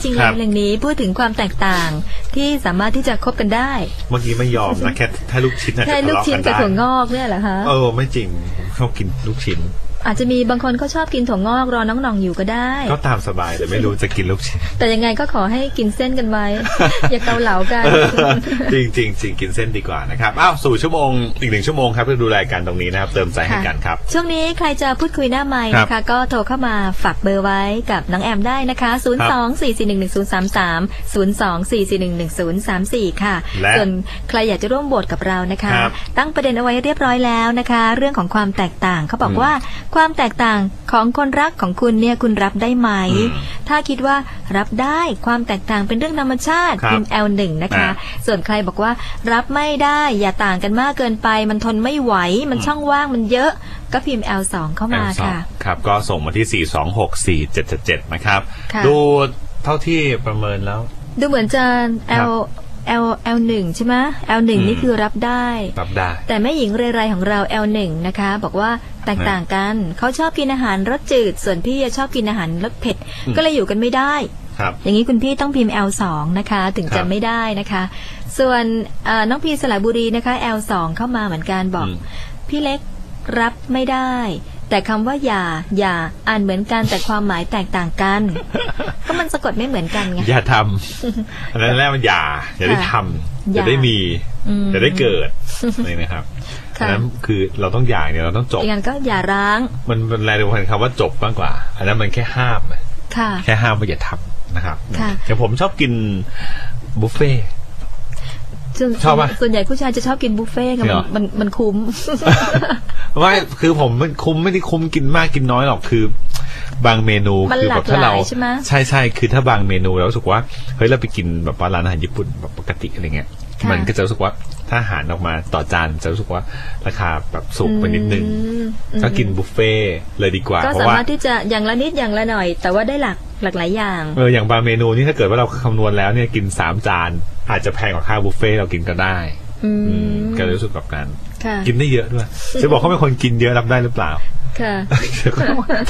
รักจริงๆเลครัยบเพลงนี้พูดถึงความแตกต่างที่สามารถที่จะคบกันได้เมื่อกี้ไม่ยอมนะแค่แค่ลูกชิ้นอาจแค่จะทะลูกเลาะชิ้นกันกับได้ถั่วงอกเนี่ยเหรอคะเออไม่จริงผมชอบกินลูกชิ้น อาจจะมีบางคนเขาชอบกินถั่วงอกรอน้องหน่องอยู่ก็ได้ ก็ตามสบายแต่ไม่รู้จะกินลูกชิ้นแต่ยังไงก็ขอให้กินเส้นกันไว้ อย่าเกาเหลากัน จริงจริงจริงกินเส้นดีกว่านะครับอ้าวสู่ชั่วโมงอีกหนึ่งชั่วโมงครับเพื่อดูรายการตรงนี้นะครับเติมใจให้กันครับ ช่วงนี้ใครจะพูดคุยหน้าไมค์ครับนะคะ ก็โทรเข้ามาฝากเบอร์ไว้กับน้องแอมได้นะคะ0 2 4 4 1 1 0 3 3 0 2 4 4 1 1 0 3 4 ค่ะและส่วนใครอยากจะร่วมโหวตกับเรานะคะครับตั้งประเด็นเอาไว้เรียบร้อยแล้วนะคะ เรื่องของความแตกต่างเขาบอกอืมว่าความแตกต่างของคนรักของคุณเนี่ยคุณรับได้ไหมอืมถ้าคิดว่ารับได้ความแตกต่างเป็นเรื่องธรรมชาติครับพิมพ์ L1 นะคะอ่าส่วนใครบอกว่ารับไม่ได้อย่าต่างกันมากเกินไป มันทนไม่ไหว มันช่องว่างมันเยอะก็พิมพ์ L2 เข้ามา L2 ค่ะ ครับ ก็ส่งมาที่ 4 2 6 4 7 7 7 นะครับค่ะดูเท่าที่ประเมินแล้ว ดูเหมือนจะครับ L L L1 ใช่ไหม L1 อืมนี่คือรับได้ รับได้ แต่แม่หญิงเรไรของเรา L1 นะคะ บอกว่าแตกต่างกัน เขาชอบกินอาหารรสจืด ส่วนพี่ชอบกินอาหารรสเผ็ดอืมก็เลยอยู่กันไม่ได้ครับอย่างนี้คุณพี่ต้องพิมพ์ L2 นะคะ ถึงครัจะบไม่ได้นะคะ ส่วนเอ่อน้องพีสระบุรีนะคะ L2 เข้ามาเหมือนกันบอกอืมพี่เล็กรับไม่ได้ แต่คำว่าอย่าอย่าอ่านเหมือนกันแต่ความหมายแตกต่างกัน ก็มันสะกดไม่เหมือนกันไงอย่าทำอันนั้นแรกมันอย่าอย่าได้ทำอย่าได้มีอืมอย่าได้เกิดนี่นะครับ ค่ะอันนั้นคือเราต้องอย่าเนี่ยเราต้องจบ อย่างนั้นก็อย่าร้าง มันเป็นรายเดียวกันคำว่าจบมากกว่า อันนั้นมันแค่ห้ามนะค่ะ แค่ห้ามว่าอย่าทำนะครับค่ะ อย่างผมชอบกินบุฟเฟ่ต์ส่วนชอบปะส่วนใหญ่ผู้ชายจะชอบกินบุฟเฟ่ต์ค่ะจริงเหรอ มันมันมันคุ้ม ไม่คือผมมันคุ้มไม่ได้คุ้มกินมากกินน้อยหรอกคือ บางเมนูมันคืหลาแบกบถ้าเราหลายใช่ไหม ใช่ใช่คือถ้าบางเมนูเรารู้สึกว่าเฮ้ยเราไปกินแบบว่าร้านอาหารญี่ปุ่นแบบปกติอะไรเงี้ยค่ะ มันก็จะรู้สึกว่าถ้าอาหารออกมาต่อจานจะรู้สึกว่าราคาแบบสูงไปนิดนึงอืมก็กินบุฟเฟ่ต์เลยดีกว่าก็เพสาราะว่ามารถที่จะอย่างละนิดอย่างละหน่อย แต่ว่าได้หลักหลากหลายอย่างเอออย่างบางเมนูนี่ถ้าเกิดว่าเราคำนวณแล้วเนี่ยกินสามจานอาจจะแพงกว่าค่าบุฟเฟ่ต์เรากินก็ได้อือืมมก็เลยรู้สึกแบบนั้นค่ะกินได้เยอะด้วยจะบอกเขาเป็นคนกินเยอะรับได้หรือเปล่าค่ะ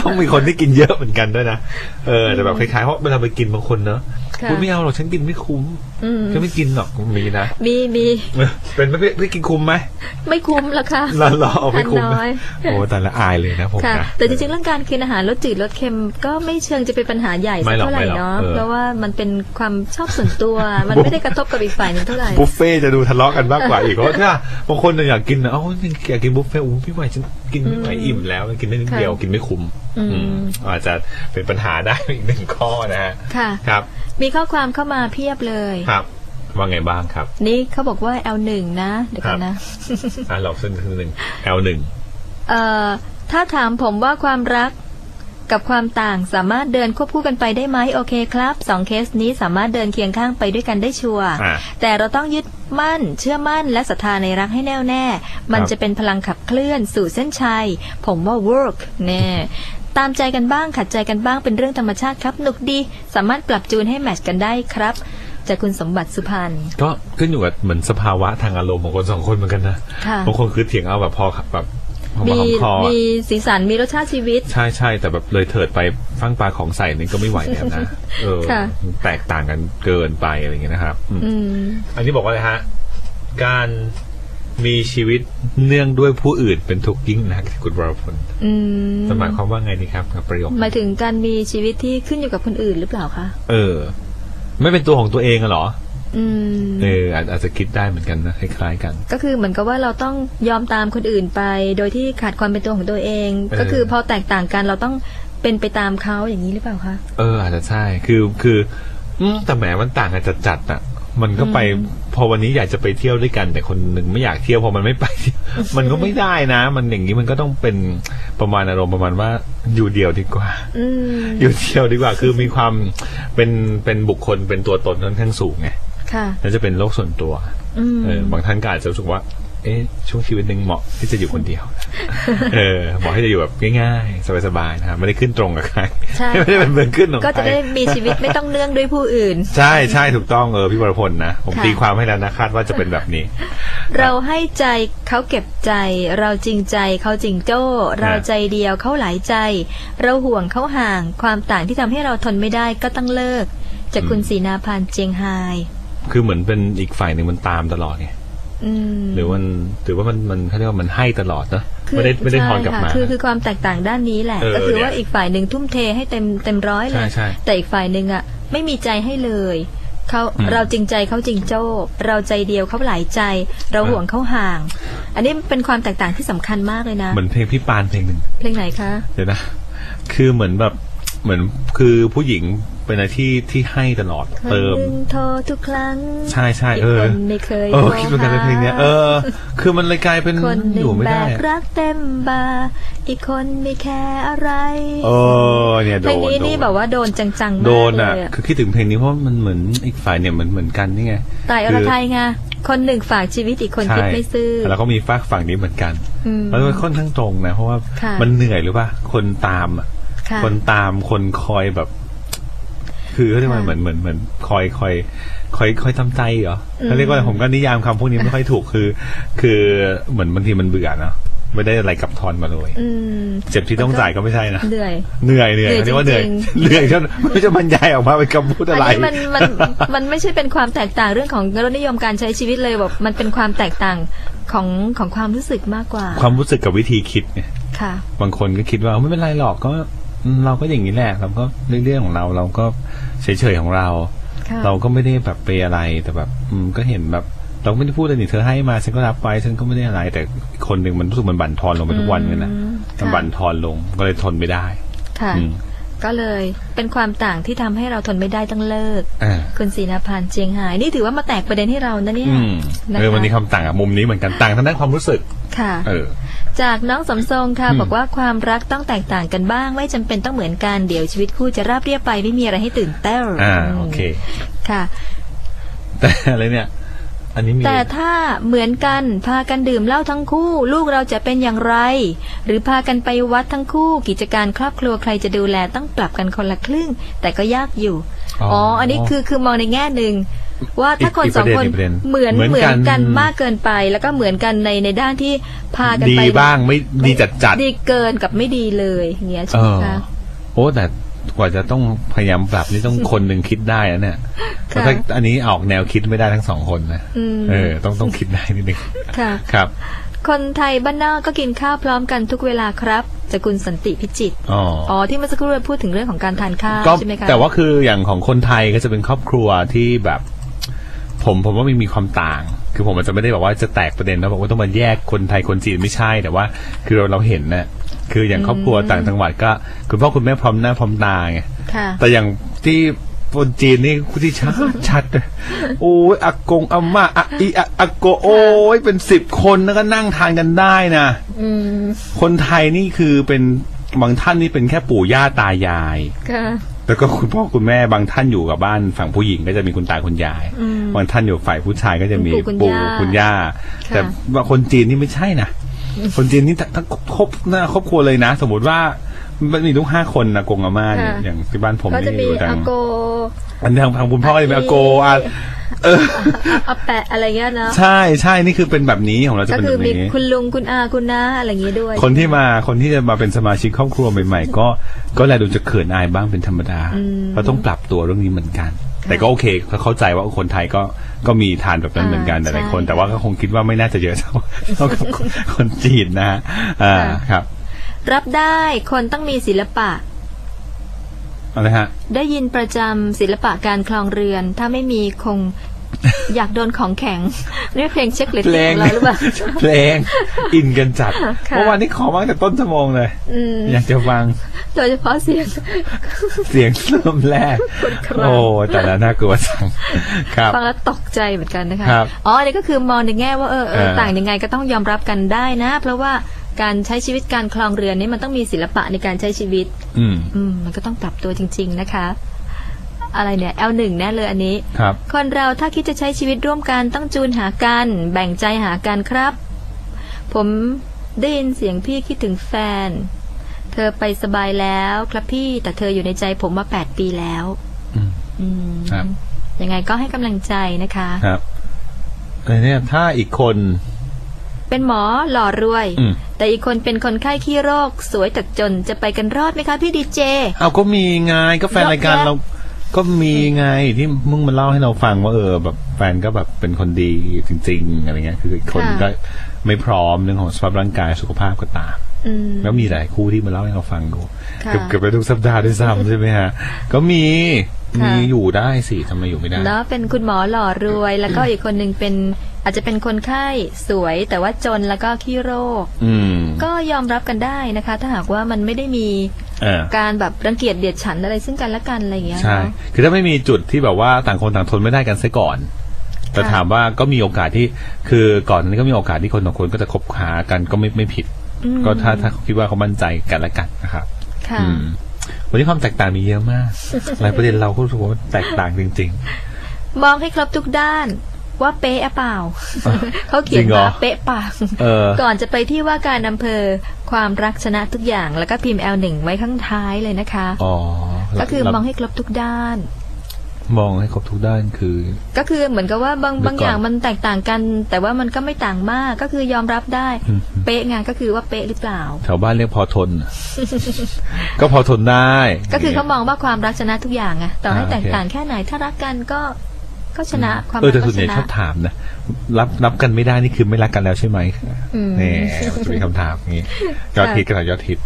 ต้องมีคนที่กินเยอะเหมือนกันด้วยนะ เออแต่แบบคล้ายๆเพราะเวลาไปกินบางคนเนอะค่ะคุณไม่เอาหรอกฉันกินไม่คุ้มอืม ก็ไม่กินหรอกมีนะ มีมีเออเป็นไหม่พี่กินคุ้มไหมไม่คุ้มละค่ะรอรอเอาไม่คุ้มทานนะน้อยโอ้แต่ละอายเลยนะผมค่ะนะแต่จริงๆเรื่องการกินอาหารรสจืดรสเค็มก็ไม่เชิงจะเป็นปัญหาใหญ่ไม่สักหรอกเท่าไหร่ไม่หรอกเนาะเออเพราะว่ามันเป็นความชอบส่วนตัว มันไม่ได้กระทบกับอีกฝ่ายหนึ่งเท่าไหร่บุฟเฟ่ต์จะดูทะเลาะกันมากกว่าอีกเพราะว่าถ้าบางคนเนี่ยอยากกินนะเอ้าอยากกินบุฟเฟ่ต์อู้พี่ใหม่ฉันกินไม่ไหวอิ่มแล้วกินได้นิดเดียวค่ะกินไม่คุ้มอืมอืมอาจจะเป็นปัญหาได้อีกหนึ่งข้อนะฮะค่ะครับ มีข้อความเข้ามาเพียบเลย ครับ ว่าไงบ้างครับ นี่เขาบอกว่า L1 นะเดี๋ยวกันนะอะเราเส้นหนึ่ง L หนึ่งเอ่อถ้าถามผมว่าความรักกับความต่างสามารถเดินควบคู่กันไปได้ไหมโอเคครับสองเคสนี้สามารถเดินเคียงข้างไปด้วยกันได้ชัวร์อะแต่เราต้องยึดมั่น เชื่อมั่นและศรัทธาในรักให้แน่วแน่ มันครับจะเป็นพลังขับเคลื่อนสู่เส้นชัย ผมว่า work แน่ ตามใจกันบ้างขัดใจกันบ้างเป็นเรื่องธรรมชาติครับหนุกดี สามารถปรับจูนให้แมทช์กันได้ครับจากคุณสมบัติสุพันธ์ก็ขึ้นอยู่กับเหมือนสภาวะทางอารมณ์ของคนสองคนเหมือนกันนะค่ะบางคนคือเถียงเอาแบบพอแบบพอมามีหอมคอมีสีสันมีรสชาติชีวิต ใช่ใช่แต่แบบเลยเถิดไปฟังปลาของใส่นี่ก็ไม่ไหวแล้วนะเออค่ะแตกต่างกันเกินไปอะไรอย่างเงี้ยนะครับอืมอืมอันนี้บอกว่าอะไรฮะ การ มีชีวิตเนื่องด้วยผู้อื่นเป็นทุกข์ยิ่งนักคุณวรพลอืมจะหมายความว่าไงนี่ครับกับประโยคหมายถึงการมีชีวิตที่ขึ้นอยู่กับคนอื่นหรือเปล่าคะเออ ไม่เป็นตัวของตัวเองอะเหรออืมเอออาจอาจจะคิดได้เหมือนกันนะคล้ายๆกัน ก็คือเหมือนกับว่าเราต้องยอมตามคนอื่นไป โดยที่ขาดความเป็นตัวของตัวเองเออก็คือพอแตกต่างกันเราต้องเป็นไปตามเขาอย่างนี้หรือเปล่าคะเอออาจจะใช่คือคืออืมแต่แหมมันต่างกันจัดจัดๆอะ มันก็ไปอืมพอวันนี้อยากจะไปเที่ยวด้วยกัน แต่คนหนึ่งไม่อยากเที่ยวพอมันไม่ไป มันก็ไม่ได้นะ มันอย่างนี้มันก็ต้องเป็นประมาณอารมณ์ประมาณว่าอยู่เดียวดีกว่าอืมอยู่เดียวดีกว่า คือมีความเป็นเป็นบุคคลเป็นตัวตนค่อนข้างสูงไงค่ะแล้วจะเป็นโลกส่วนตัวอืมเออบางท่านก็อาจจะรู้สึกว่า เอ๊ะ ช่วงชีวิตหนึ่งเหมาะที่จะอยู่คนเดียว เออเหมาะที่จะอยู่แบบง่ายๆ สบายๆนะครับไม่ได้ขึ้นตรงกับใครใช่ไม่ได้เป็นเบืองขึ้นของก็จะใครได้มีชีวิตไม่ต้องเนื่องด้วยผู้อื่น ใช่ใช่ถูกต้องเออพี่วรพลนะผมค่ะตีความให้แล้วนะคาดว่าจะเป็นแบบนี้ เราให้ใจเขาเก็บใจ เราจริงใจเขาจริงโจ้ เราใจเดียวเขาหลายใจ เราห่วงเขาห่าง ความต่างที่ทำให้เราทนไม่ได้ก็ต้องเลิก จากคุณสีนาพานเจียงไฮคือเหมือนเป็นอีกฝ่ายหนึ่งมันตามตลอดไงอืม หรือมันถือว่ามันมันเขาเรียกว่ามันให้ตลอดนะคือไม่ได้ไม่ได้ทอนใช่กลับค่ะมา คือคือความแตกต่างด้านนี้แหละเออก็คือเนี่ยว่าอีกฝ่ายหนึ่งทุ่มเทให้เต็มเต็มร้อยเลใช่ยใช่แต่อีกฝ่ายหนึ่งอะไม่มีใจให้เลยเขาอืมเราจริงใจเขาจริงโจ้ เราใจเดียวเขาหลายใจ เราเออห่วงเขาห่าง อันนี้เป็นความแตกต่างที่สำคัญมากเลยนะเหมือนเพลงพี่ปานเพลงหนึ่งเพลงไหนคะเดี๋ยวนะ คือเหมือนแบบเหมือนคือผู้หญิง เป็นอะไรที่ที่ให้ตลอดคนเติมหนึ่งโทรทุกครั้ง ใช่ใช่อีกเออคนไม่เคยเออโทรคิดเหมือนกันเลยเพลงเนี้ยหาเออ คือมันเลยกลายเป็นคนหอนึ่งยู่ไม่แบได้กรักเต็มบาร์อีกคนไม่แคร์อะไรเออเนี่ยโดเพลงนนี้นี่โดแบบว่าโดนจังๆมากโดนอะเลยอะคือคิดถึงเพลงนี้เพราะมันเหมือนอีกฝ่ายเนี่ยเหมือนเหมือนกันนี่ไงตายอรไทยไงคนหนึ่งฝากชีวิตอีกคนคิดไม่ซื่อแล้วก็มีฝากฝั่งนี้เหมือนกันอืมแล้วมันค่อนข้างตรงนะเพราะว่าค่ะมันเหนื่อยหรือป่ะคนตามอะค่ะคนตามคนคอยแบบ คือเขาเรียกว่าค่ะเหมือนเหมือนเหมือนคอยคอยคอยคอยทำใจเหรออืมเขาเรียกว่าผมก็นิยามคำพวกนี้ไม่ค่อยถูกคือ คือเหมือนบางทีมันเบื่อเนาะไม่ได้อะไรกลับทอนมาเลยอืมเจ็บที่ต้องจ่ายก็ไม่ใช่นะเหนื่อยเหนื่อยเหนื่อยเหนื่อยเรียกว่าเหนื่อยจริงเหนื่อยจนไม่จะบรรยายออกมาเป็นคำพูดอัอะไรนี้มันมันมันไม่ใช่เป็นความแตกต่างเรื่องของรสนิยมการใช้ชีวิตเลยแบบมันเป็นความแตกต่างของของความรู้สึกมากกว่า ความรู้สึกกับวิธีคิดเนี่ยค่ะ บางคนก็คิดว่าไม่เป็นไรหรอกก็อืม เราก็อย่างนี้แหละเราก็เรื่องของเรา เราก็เฉยๆของเราค่ะเราก็ไม่ได้แบบไปอะไรแต่แบบ อืมก็เห็นแบบเราไม่ได้พูดอะไรนี่เธอให้มาฉันก็รับไปฉันก็ไม่ได้อะไร แต่คนหนึ่งมันรู้สึกมันบั่นทอนลงไปทุกวันเลยนะอืมมันค่ะบั่นทอนลงก็เลยทนไม่ได้ค่ะอืม ก็เลยเป็นความต่างที่ทำให้เราทนไม่ได้ต้องเลิกอ่าคุณศรีนาพานเจียงไฮ้นี่ถือว่ามาแตกประเด็นให้เรานะเนี่ยอืมนะคะเออวันนี้คำต่างอะมุมนี้เหมือนกันต่างทางด้านความรู้สึกค่ะเออจากน้องสมทรงค่ะอืมบอกว่าความรักต้องแตกต่างกันบ้าง ไม่จำเป็นต้องเหมือนกันเดี๋ยวชีวิตคู่จะราบเรียบไปไม่มีอะไรให้ตื่นเต้นอ่ามโอเคค่ะ แต่อะไรเนี่ย อันนี้มีแต่ถ้าเหมือนกันพากันดื่มเหล้าทั้งคู่ ลูกเราจะเป็นอย่างไร หรือพากันไปวัดทั้งคู่ กิจการครอบครัวใครจะดูแลต้องปรับกันคนละครึ่ง แต่ก็ยากอยู่อ๋ออันนี้คือคือมองในแง่หนึ่งว่าถ้าคนอีกสองคนอีกประเด็นเหมือนเหมือนเหมือนกันกันมากเกินไป แล้วก็เหมือนกันในในด้านที่พากันดีไปบ้างไม่ดีจัดจัดดีเกินกับไม่ดีเลยอย่างเงี้ยเอใช่ไหมอคะโอ้แต่ กว่าจะต้องพยายามปรับนี่ต้องคนหนึ่งคิดได้นะเนี่ยค่ะเพราะถ้าอันนี้ออกแนวคิดไม่ได้ทั้งสองคนนะอืมเออ ต้องต้องคิดได้นิดนึงค่ะครับ คนไทยบ้านนอกก็กินข้าวพร้อมกันทุกเวลาครับจากคุณสันติพิจิตรอ๋ออ๋อที่เมื่อสักครู่เราพูดถึงเรื่องของการทานข้าวก็ใช่ไหมคะแต่ว่าคืออย่างของคนไทยก็จะเป็นครอบครัวที่แบบ ผมผมว่ามันมีความต่าง คือผมอาจจะไม่ได้บอกว่าจะแตกประเด็นแล้วบอกว่าต้องมาแยกคนไทยคนจีนไม่ใช่แต่ว่า คือเราเราเห็นนะ คืออย่างครอบครัวต่างจังหวัดก็ คุณพ่อคุณแม่พร้อมหน้าพร้อมตาไงค่ะ แต่อย่างที่คนจีนนี่ที่ชัดชัดเลยโอ้ยอากงอาม่าอะอีอะอาโกโอ้ยเป็นสิบคนแล้วก็นั่งทานกันได้นะอืมคนไทยนี่คือเป็นบางท่านนี่เป็นแค่ปู่ย่าตายาย ค่ะ แล้วก็คุณพ่อคุณแม่บางท่านอยู่กับบ้านฝั่งผู้หญิงก็จะมีคุณตาคุณยายอืมบางท่านอยู่ฝ่ายผู้ชายก็จะมีคุณปู่ปู่คุณย่าคุณย่า ค่ะ แต่ว่าคนจีนนี่ไม่ใช่นะ คนจีนนี่ทั้งทั้งครบหน้าครอบครัวเลยนะ สมมติว่ามันมีลูกห้าคนนะกงอาม่าเนี่ยอย่างที่บ้านผมก็จะนี่มีอยู่ทางอาโกอันทางทางคุณพ่อก็จะมีอาโกอาเอออาแปะอะไรเงี้ยนะใช่ใช่นี่คือเป็นแบบนี้ของเราจะก็เป็นคือแบบมีนี้คุณลุงคุณอาคุณน้าอะไรอย่างงี้ด้วย คนที่มาคนที่จะมาเป็นสมาชิกครอบครัวใหม่ๆ ก็ก็แลดูจะเขินอายบ้างเป็นธรรมดาอืมเราต้องปรับตัวเรื่องนี้เหมือนกันค่ะแต่ก็โอเคเขาเข้าใจว่าคนไทยก็ ก็มีทานแบบนั้นเหมือนกันอ่าแต่หลายคนใช่แต่ว่าก็คงคิดว่าไม่น่าจะเยอะเท่าเท่ากับคนคนจีนนะฮะอ่าค่ะครับ รับได้คนต้องมีศิลปะอะไรฮะได้ยินประจำศิลปะการคลองเรือน ถ้าไม่มีคง อยากโดนของแข็งนี่เพลงเช็คเลตเพลติ้งงของเราหรือเปล่าเพลงอินกันจัดค่ะเมื่อวานนี้ขอมาตั้งแต่ต้นชั่วโมงเลยอืมอยากจะฟังโดยเฉพาะเสียง เสียงเริ่มแรกคนครางโอ้แต่ละน่ากลัวจังครับฟังแล้วตกใจเหมือนกันนะคะครับอ๋ออันนี้ก็คือมองในแง่ว่าเออเออเออต่างยังไงก็ต้องยอมรับกันได้นะ เพราะว่าการใช้ชีวิตการคลองเรือนนี่มันต้องมีศิลปะในการใช้ชีวิต อืมอืมมันก็ต้องปรับตัวจริง ๆ นะคะ อะไรเนี่ย L1 แน่เลยอันนี้ ครับ คนเราถ้าคิดจะใช้ชีวิตร่วมกันต้องจูนหากัน แบ่งใจหากันครับ ผมได้ยินเสียงพี่คิดถึงแฟน เธอไปสบายแล้วครับพี่แต่เธออยู่ในใจผมมาแปดปีแล้วอืมอืมครับยังไงก็ให้กำลังใจนะคะครับแต่เนี่ยถ้าอีกคน เป็นหมอหล่อรวยอืมแต่อีกคนเป็นคนไข้ขี้โรค สวยแต่จนจะไปกันรอดไหมคะพี่ดีเจ เอาก็มีไงก็แฟนรายการเยอะแยะเรา ก็มีไงที่มึงมาเล่าให้เราฟังว่าเออ แบบแฟนก็แบบเป็นคนดีจริง ๆ อะไรเงี้ย คืออีกคนค่ะก็ไม่พร้อมเรื่องของสภาพร่างกายสุขภาพก็ตามอืมแล้วมีหลายคู่ที่มาเล่าให้เราฟังดูค่ะเกือบเกือบไปทุกสัปดาห์ด้วยซ้ำใช่ไหมฮะ ก็มีค่ะมีอยู่ได้สิทำไมอยู่ไม่ได้แล้วเป็นคุณหมอหล่อรวย แล้วก็อีกคนหนึ่งเป็น อาจจะเป็นคนไข้สวยแต่ว่าจนแล้วก็ขี้โรคอืมก็ยอมรับกันได้นะคะ ถ้าหากว่ามันไม่ได้มีเออการแบบรังเกียจเดียดฉันอะไรซึ่งกันและกันอะไรอย่างเงี้ยใช่เนาะคือถ้าไม่มีจุดที่แบบว่าต่างคนต่างทนไม่ได้กันซะก่อนแต่ค่ะถามว่าก็มีโอกาสที่คือก่อนหนานี้ก็มีโอกาสที่คนสองคนก็จะคบหากันก็ไม่ไม่ผิดอืมก็ถ้าถ้าเขาคิดว่าเขามั่นใจกันและกันนะครับค่ะอืมวันนี้ความแตกต่างมีเยอะมากหลายประเด็นเราก็รู้สึกว่ามันแตกต่างจริงมองให้ครบทุกด้าน ว่าเป๊ะอะเปล่า เขาเขียจรินงเหรอมาเป๊ะปากเออก่อนจะไปที่ว่าการอำเภอความรักชนะทุกอย่าง แล้วก็พิมพ์ L1 ไว้ข้างท้ายเลยนะคะๆอ๋อก็คือแล้วมองให้ครบทุกด้าน มองให้ครบทุกด้านคือ ก็คือเหมือนกับว่าบางเดี๋ยวก่อนบางอย่างมันแตกต่างกัน แต่ว่ามันก็ไม่ต่างมากก็คือยอมรับได้อืมเป๊ะไงก็คือว่าเป๊ะหรือเปล่าแถวบ้านเรียกพอทน ก็พอทนได้ ก็คือเขามองว่าความรักชนะทุกอย่างไงต่อให้อ่าโอเคแตกต่างแค่ไหนถ้ารักกันก็ ก็ชนะความเอรัอกแต่ก็ส่วนชใหญ่นะชอบถามนะรับรับกันไม่ได้นี่คือไม่รักกันแล้วใช่ไหมอืมนี่มีคำถามอย่างนี้ยอดฮิตกันยอดฮิต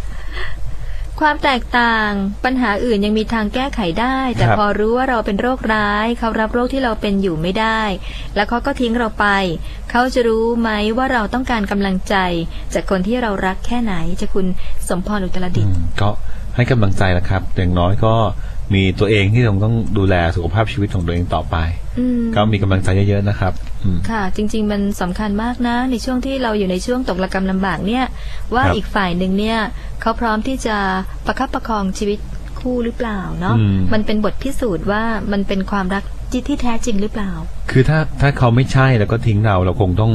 ความแตกต่างปัญหาอื่นยังมีทางแก้ไขได้ แต่ครับพอรู้ว่าเราเป็นโรคร้าย เขารับโรคที่เราเป็นอยู่ไม่ได้ แล้วเขาก็ทิ้งเราไป เขาจะรู้ไหมว่าเราต้องการกำลังใจ จากคนที่เรารักแค่ไหนจะคุณสมพรอุตรดิอืตถ์มก็ให้กำลังใจแหละครับอย่างน้อยก็ มีตัวเองที่ต้องต้องดูแลสุขภาพชีวิตของตัวเองต่อไปอืมก็มีกำลังใจเยอะๆนะครับอืมค่ะ จริง ๆ มันสำคัญมากนะ ในช่วงที่เราอยู่ในช่วงตกระกรรมลำบากเนี่ย ว่าครับอีกฝ่ายหนึ่งเนี่ยเขาพร้อมที่จะประคับประคองชีวิตคู่หรือเปล่าเนาะอืมมันเป็นบทพิสูจน์ว่ามันเป็นความรักที่ที่แท้จริงหรือเปล่า คือถ้าถ้าเขาไม่ใช่แล้วก็ทิ้งเราเราคงต้อง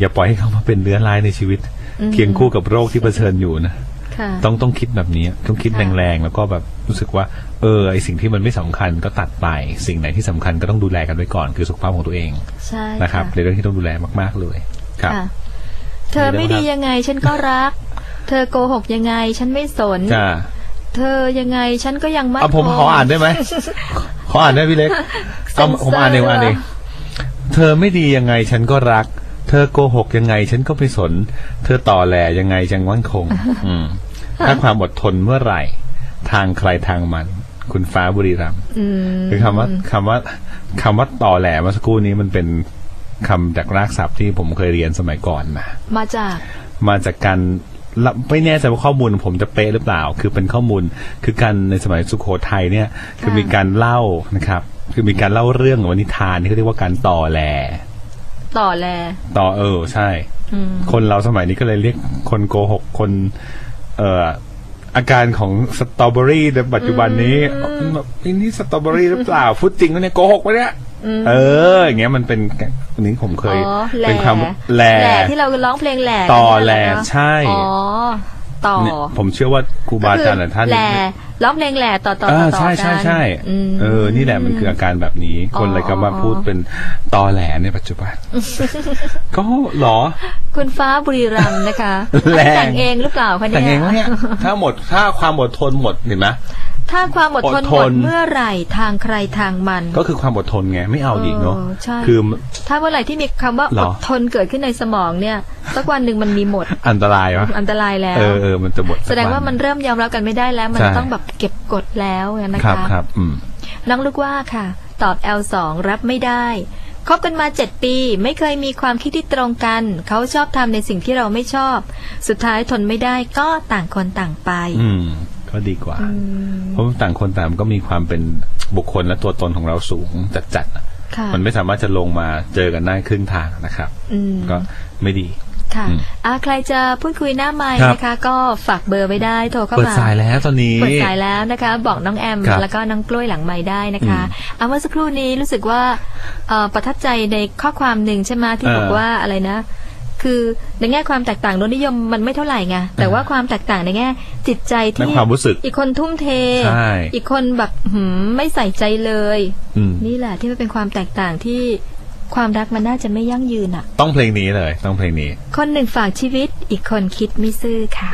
อย่าปล่อยให้เขามาเป็นเนื้อร้ายในชีวิตอืมเคียงคู่กับโรคที่เผชิญอยู่นะค่ะ ต้องต้องคิดแบบนี้ต้องคิดค่ะแรงๆแล้วก็แบบรู้สึกว่าเออไอสิ่งที่มันไม่สำคัญก็ตัดไป สิ่งไหนที่สำคัญก็ต้องดูแลกันไว้ก่อน คือสุขภาพของตัวเองใช่นะครับค่ะในเรื่องที่ต้องดูแลมากๆเลยครับค่ะเธอไม่ดียังไงฉันก็รัก เธอโกหกยังไงฉันไม่สนจ้าเธอยังไงฉันก็ยังไม่เอาผมขออ่านได้ไหมขออ่านได้พี่เล็กเอาผมอ่านเองอ่านเองเธอไม่ดียังไงฉันก็รัก เธอโกหกยังไงฉันก็ไม่สน เธอต่อแหลยังไงจังมั่นคง อืม ถ้าความอดทนเมื่อไหร่ ทางใครทางมัน คุณฟ้าบุรีรัมย์อืมคือคำว่าคำว่าคำว่าต่อแหลเมื่อสักครู่นี้มันเป็นคำจากรากศัพท์ที่ผมเคยเรียนสมัยก่อนนะมาจากมาจากการละไม่แน่ใจว่าข้อมูลผมจะเป๊ะหรือเปล่า คือเป็นข้อมูลคือการในสมัยสุโขทัยเนี่ยคือมีการเล่านะครับ คือมีการเล่าเรื่องหรือว่านิทานที่เขาเรียกว่าการต่อแหลต่อแล ต่อเออใช่อืมคนเราสมัยนี้ก็เลยเรียกคนโกหกคน เอ่ออาการของสตรอเบอรี่ในปัจจุบันนี้แบบไอ้นี่สตรอเบอรี่หรือเปล่าพูดจริงวะเนี่ยโกหกวะเนี่ยเออ อย่างเงี้ยมันเป็นอันนี้ผมเคยอ๋อแหล่เป็นความแหลแหล่ที่เราร้องเพลงแหล่ต่อกันแหล่เนี่ยเหรอใช่อ๋อต่อเนี่ยผมเชื่อว่าครูบาอาจารย์หลายท่านแหล่ ร้องเพลงแหล่ต่อต่อเอต่ออต่อใช่ใช่กันใช่มเออ นี่แหละมันคืออาการแบบนี้อ๋อคนเลยก็มาพูดเป็นตอแหลในปัจจุบัน ก็เหรอ คุณฟ้าบุรีรัมย์นะคะแรงแต่งเองหรือเปล่าคะแต่เนี่เองว่าเนี่ยถ้าหมดถ้าความอดทนหมดเห็นไหม ถ้าความอดทนอดหทมนดเมื่อไหร่ทางใครทางมัน ก็คือความอดทนไงไม่เอาอีกเนาะเออใช่คือถ้าเมื่อไหร่ที่มีคำว่าเหรออดทนเกิดขึ้นในสมองเนี่ยสักวันหนึ่งมันมีหมด อันตรายวะอันตรายแล้วเออเออมันจะหมดแสดงว่ามันเริ่มยอมรับกันไม่ได้แล้ว มันใช่ต้องแบบเก็บกดแล้วนะครับคะครับอืมน้องลูกว่าค่ะ ตอบ L2 รับไม่ได้คบกันมาเจ็ดปีไม่เคยมีความคิดที่ตรงกัน เขาชอบทำในสิ่งที่เราไม่ชอบ สุดท้ายทนไม่ได้ก็ต่างคนต่างไปอืม ก็ดีกว่า เพราะต่างคนต่างก็มีความเป็นบุคคลและตัวตนของเราสูงจัดๆอะค่ะมันไม่สามารถจะลงมาเจอกันได้ครึ่งทางนะครับอืมก็ไม่ดีค่ะอืมอ่าใครจะพูดคุยหน้าไม้ครับนะคะ ก็ฝากเบอร์ไว้ได้โทรเข้าเปิดมาสายแล้วตอนนี้เปิดสายแล้วนะคะ บอกน้องแอมครับแล้วก็น้องกล้วยหลังไม้ได้นะคะเอาเมื่อสักครู่นี้รู้สึกว่าเอ่อประทับใจในข้อความหนึ่งใช่ไหมที่เออบอกว่าอะไรนะ คือในแง่ความแตกต่างรสนิยมมันไม่เท่าไหร่ไงแต่ว่าความแตกต่างในแง่ จิตใจในที่ความรู้สึก อีกคนทุ่มเทใช่อีกคนแบบหืมไม่ใส่ใจเลยอืมนี่แหละที่มันเป็นความแตกต่างที่ความรักมันน่าจะไม่ยั่งยืนอะ ต้องเพลงนี้เลย ต้องเพลงนี้ คนหนึ่งฝากชีวิต อีกคนคิดไม่ซื่อค่ะ